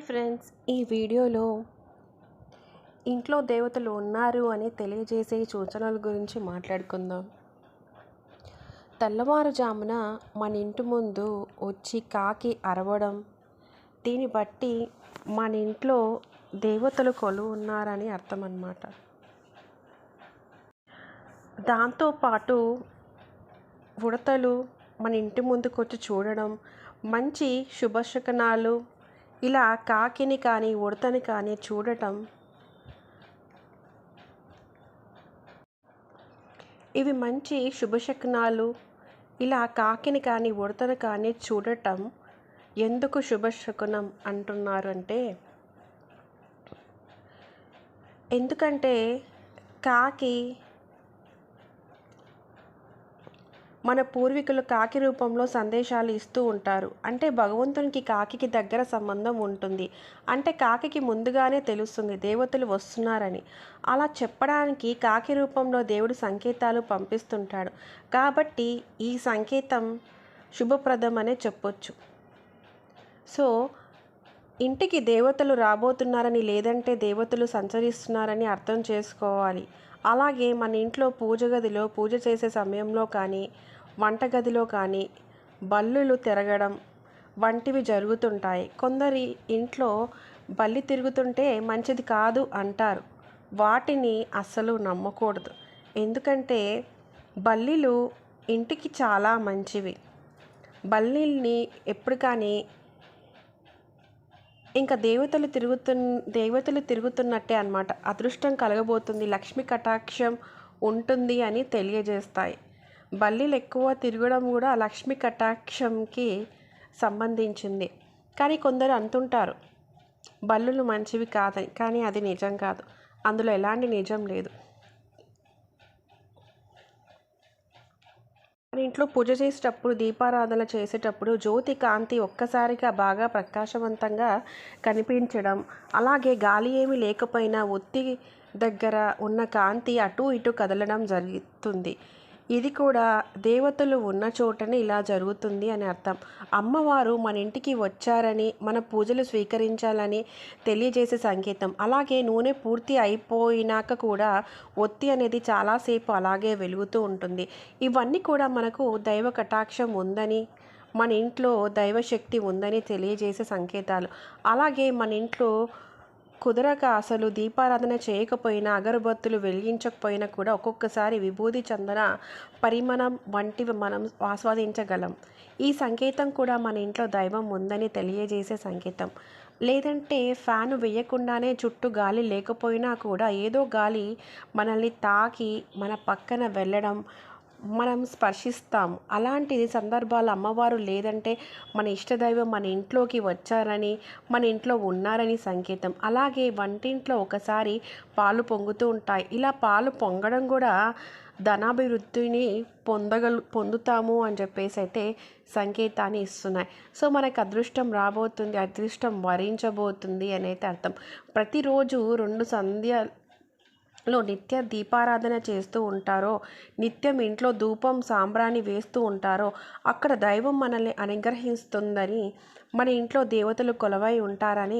Friends ఈ వీడియోలో ఇంట్లో దేవతలు ఉన్నారు అని తెలియజేసే సూచనల గురించి మాట్లాడుకుందాం. తెల్లవారుజామున మన ఇంటి ముందు వచ్చి కాకి అరవడం దీన్ని బట్టి మన ఇంట్లో దేవతలు కొలువు ఉన్నారని అర్థం అన్నమాట దాంతోపాటు ఉడతలు మన ఇంటి ముందుకు వచ్చి చూడడం మంచి శుభశకనాలు ఇలా కాకిని కానీ ఉడతని కానీ చూడటం ఇవి మంచి శుభశకనాలు. ఇలా కాకిని కానీ ఉడతను కానీ చూడటం ఎందుకు శుభశకునం అంటున్నారు అంటే ఎందుకంటే కాకి మన పూర్వీకులు కాకి రూపంలో సందేశాలు ఇస్తూ ఉంటారు. అంటే భగవంతునికి కాకికి దగ్గర సంబంధం ఉంటుంది. అంటే కాకికి ముందుగానే తెలుస్తుంది దేవతలు వస్తున్నారని. అలా చెప్పడానికి కాకి రూపంలో దేవుడు సంకేతాలు పంపిస్తుంటాడు. కాబట్టి ఈ సంకేతం శుభప్రదం అనే చెప్పొచ్చు. సో ఇంటికి దేవతలు రాబోతున్నారని లేదంటే దేవతలు సంచరిస్తున్నారని అర్థం చేసుకోవాలి. అలాగే మన ఇంట్లో పూజ గదిలో పూజ చేసే సమయంలో కానీ వంటగదిలో కానీ బల్లులు తిరగడం వంటివి జరుగుతుంటాయి. కొందరి ఇంట్లో బల్లి తిరుగుతుంటే మంచిది కాదు అంటారు. వాటిని అస్సలు నమ్మకూడదు. ఎందుకంటే బల్లీలు ఇంటికి చాలా మంచివి. బల్లీల్ని ఎప్పుడు కానీ ఇంకా దేవతలు తిరుగుతు దేవతలు తిరుగుతున్నట్టే అనమాట అదృష్టం కలగబోతుంది. లక్ష్మి కటాక్షం ఉంటుంది అని తెలియజేస్తాయి. బల్లీలు ఎక్కువ తిరగడం కూడా లక్ష్మి కటాక్షంకి సంబంధించింది. కానీ కొందరు అంటుంటారు బల్లులు మంచివి కాదని. కానీ అది నిజం కాదు. అందులో ఎలాంటి నిజం లేదు. మన ఇంట్లో పూజ చేసేటప్పుడు దీపారాధన చేసేటప్పుడు జ్యోతి కాంతి ఒక్కసారిగా బాగా ప్రకాశవంతంగా కనిపించడం. అలాగే గాలి ఏమి లేకపోయినా ఒత్తి దగ్గర ఉన్న కాంతి అటు ఇటు కదలడం జరుగుతుంది. ఇది కూడా దేవతలు ఉన్న చోటనే ఇలా జరుగుతుంది అని అర్థం. అమ్మవారు మన ఇంటికి వచ్చారని మన పూజలు స్వీకరించాలని తెలియజేసే సంకేతం. అలాగే నూనె పూర్తి అయిపోయినాక కూడా ఒత్తి అనేది చాలాసేపు అలాగే వెలుగుతూ ఉంటుంది. ఇవన్నీ కూడా మనకు దైవ కటాక్షం ఉందని మన ఇంట్లో దైవశక్తి ఉందని తెలియజేసే సంకేతాలు. అలాగే మన ఇంట్లో కుదరక అసలు దీపారాధన చేయకపోయినా అగరబత్తులు వెలిగించకపోయినా కూడా ఒక్కొక్కసారి విభూది చందన పరిమాణం వంటివి మనం ఆస్వాదించగలం. ఈ సంకేతం కూడా మన ఇంట్లో దైవం ఉందని తెలియజేసే సంకేతం. లేదంటే ఫ్యాను వేయకుండానే చుట్టూ గాలి లేకపోయినా కూడా ఏదో గాలి మనల్ని తాకి మన పక్కన వెళ్ళడం మనం స్పర్శిస్తాం అలాంటి సందర్భాలు అమ్మవారు లేదంటే మన ఇష్టదైవం మన ఇంట్లోకి వచ్చారని మన ఇంట్లో ఉన్నారని సంకేతం. అలాగే వంటింట్లో ఒకసారి పాలు పొంగుతూ ఉంటాయి. ఇలా పాలు పొంగడం కూడా ధనాభివృద్ధిని పొందగలు పొందుతాము అని చెప్పేసి అయితే సంకేతాన్ని ఇస్తున్నాయి. సో మనకు అదృష్టం రాబోతుంది అదృష్టం వరించబోతుంది అని అయితే అర్థం. ప్రతిరోజు రెండు సంధ్య లో నిత్య దీపారాధన చేస్తూ ఉంటారో నిత్యం ఇంట్లో ధూపం సాంబ్రాణి వేస్తూ ఉంటారో అక్కడ దైవం మనల్ని అనుగ్రహిస్తుందని మన ఇంట్లో దేవతలు కొలవై ఉంటారని